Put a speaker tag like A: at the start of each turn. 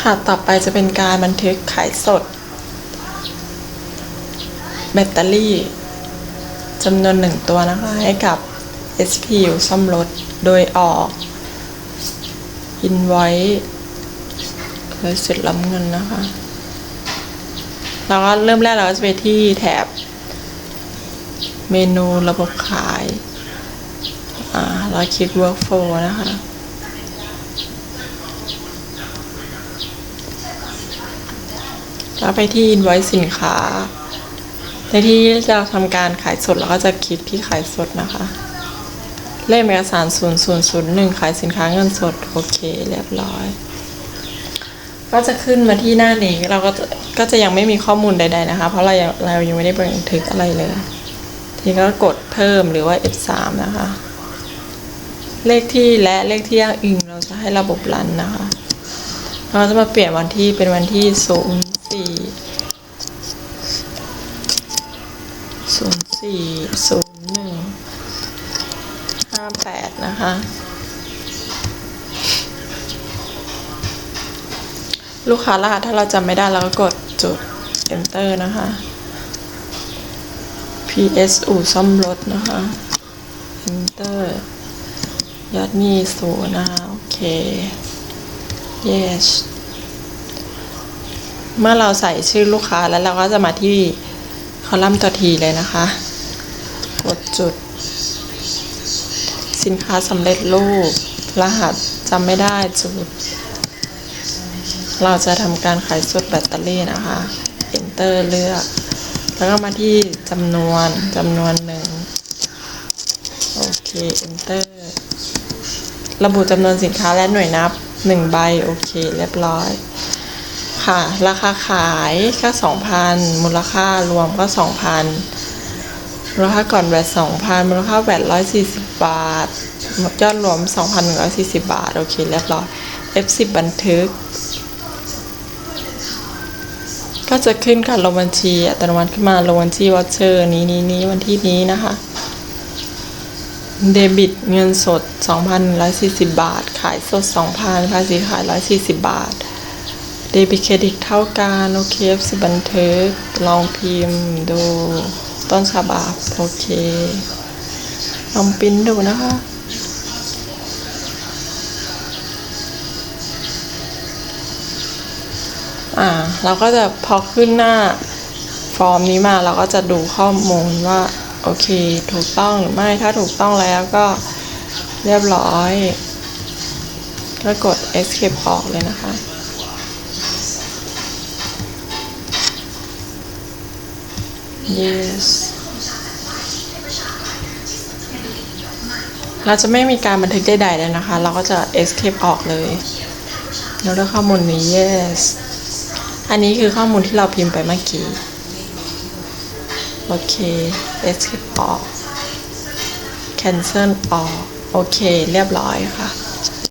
A: ค่ะ ต่อไปจะเป็นการบันทึกขายสด แบตเตอรี่จำนวนหนึ่งตัวนะคะ ให้กับ SPU ซ่อมรถ โดยออก invoice เลยเสร็จรับเงินนะคะ แล้วก็เริ่มแรกเราก็จะไปที่แถบ เมนูระบบขาย อ่า เราคลิก workflow นะคะ แล้วไปที่ invoice สินค้า ในที่จะทำการขายสดเราก็จะคลิกที่ขายสดนะคะ เลขเอกสาร 0001 ขายสินค้าเงินสด โอเค เรียบร้อย ก็จะขึ้นมาที่หน้านี้เราก็จะก็จะยังไม่มีข้อมูลใด ๆนะคะ เพราะเราเรายังไม่ได้บันทึกอะไรเลย ทีนี้ก็กดเพิ่มหรือว่า F3 นะคะ เลขที่และเลขที่อ้างอิงเราจะให้ระบบรันนะคะ เราจะมาเปลี่ยนวันที่เป็นวันที่ 04 04 01 58นะคะ ลูกค้ารหัสถ้าเราจำไม่ได้เราก็กดจุด enter นะคะ PS อู่ซ่อมรถนะคะ enter ยอดหนี้ศูนย์นะคะ โอเค yes เมื่อเราใส่ชื่อลูกค้าแล้วเราก็จะมาที่คอลัมน์ตัวทีเลยนะคะ กดจุด สินค้าสำเร็จรูป รหัสจำไม่ได้จุด เราจะทำการขายสดแบตเตอรี่นะคะ enter เลือก แล้วก็มาที่จำนวนจำนวนหนึ่งโอเค enter ระบุจำนวนสินค้าและหน่วยนับหนึ่งใบ โอเค เรียบร้อย ค่ะ ราคาขายก็สองพันมูลค่ารวมก็สองพันมูลค่าก่อนแวดสองพันมูลค่าแวดร้อยสี่สิบบาทยอดรวมสองพันหนึ่งร้อยสี่สิบบาท โอเคเรียบร้อย F10 บันทึก ก็จะขึ้นการลงบัญชีอัตโนมัติขึ้นมาลงบัญชีวอเชอร์นี้นี้นี้วันที่นี้นะคะเดบิตเงินสด 2,140 บาท ขายสด 2,000ภาษีขาย 140 บาท ดบิตเครดิตเท่ากันโอเคสิบันเทึกลองพิมพ์ดูต้นฉบับโอเค ลองปิ้นดูนะคะอ่าเราก็จะพอขึ้นหน้าฟอร์มนี้มาเราก็จะดูข้อมูลว่า โอเค ถูกต้องหรือไม่ถ้าถูกต้องแล้วก็เรียบร้อยก็กด escape ออกเลยนะคะ yes เราจะไม่มีการบันทึกใดๆเลยนะคะ เราก็จะ escape ออกเลยแล้วเลือกข้อมูลนี้ yes อันนี้คือข้อมูลที่เราพิมพ์ไปเมื่อกี้ โอเค escape ออก cancel ออก โอเค เรียบร้อยค่ะ